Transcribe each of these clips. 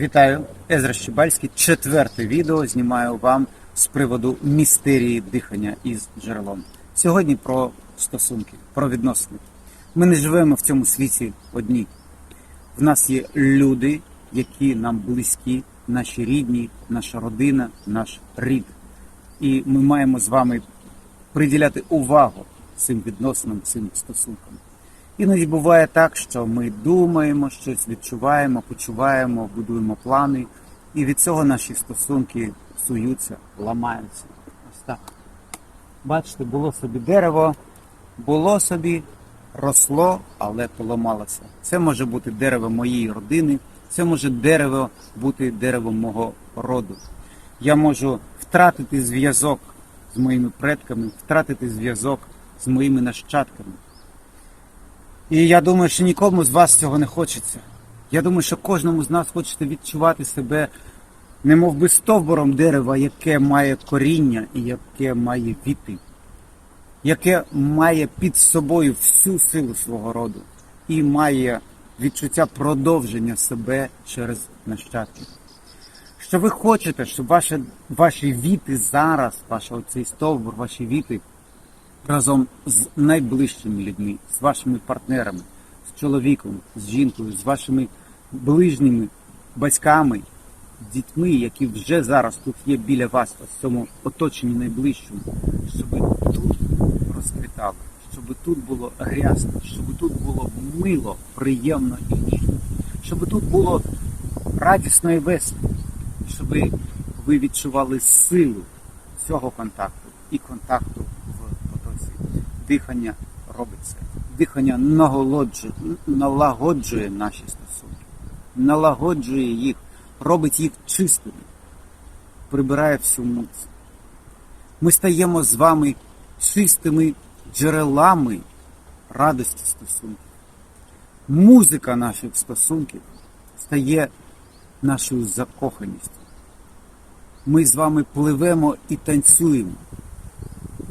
Вітаю, Езра Щебальський. Четверте відео знімаю вам з приводу містерії дихання із джерелом. Сьогодні про стосунки, про відносини. Ми не живемо в цьому світі одні. В нас є люди, які нам близькі, наші рідні, наша родина, наш рід. І ми маємо з вами приділяти увагу цим відносинам, цим стосункам. Іноді буває так, що ми думаємо, щось відчуваємо, почуваємо, будуємо плани, і від цього наші стосунки псуються, ламаються. Ось так. Бачите, було собі дерево, було собі, росло, але поламалося. Це може бути дерево моєї родини, це може дерево бути деревом мого роду. Я можу втратити зв'язок з моїми предками, втратити зв'язок з моїми нащадками. І я думаю, що нікому з вас цього не хочеться. Я думаю, що кожному з нас хочеться відчувати себе немов би стовбуром дерева, яке має коріння і яке має віти, яке має під собою всю силу свого роду і має відчуття продовження себе через нащадків. Що ви хочете, щоб ваші, ваші віти зараз, ваш оцей стовбур, ваші віти разом з найближчими людьми, з вашими партнерами, з чоловіком, з жінкою, з вашими ближніми батьками, дітьми, які вже зараз тут є біля вас, в цьому оточенні найближчому, щоб тут розквітало, щоб тут було грязно, щоб тут було мило, приємно і ніжно, щоб тут було радісно і весело, щоб ви відчували силу цього контакту і контакту. Дихання робить це. Дихання наголоджує, налагоджує наші стосунки, налагоджує їх, робить їх чистими, прибирає всю муть. Ми стаємо з вами чистими джерелами радості стосунків. Музика наших стосунків стає нашою закоханістю. Ми з вами пливемо і танцюємо.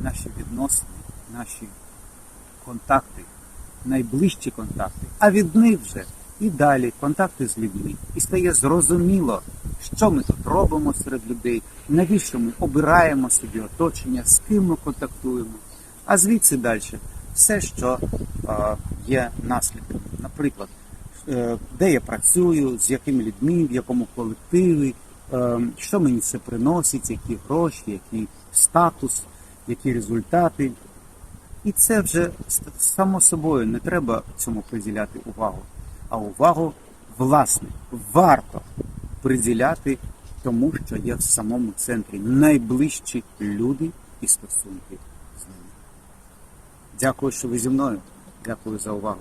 Наші відносини, наші контакти, найближчі контакти, а від них вже і далі контакти з людьми. І стає зрозуміло, що ми тут робимо серед людей, навіщо ми обираємо собі оточення, з ким ми контактуємо. А звідси далі все, що е, є наслідком. Наприклад, е, де я працюю, з якими людьми, в якому колективі, е, що мені це приносить, які гроші, який статус, які результати. І це вже само собою не треба цьому приділяти увагу. А увагу, власне, варто приділяти тому, що є в самому центрі найближчі люди і стосунки з ними. Дякую, що ви зі мною. Дякую за увагу.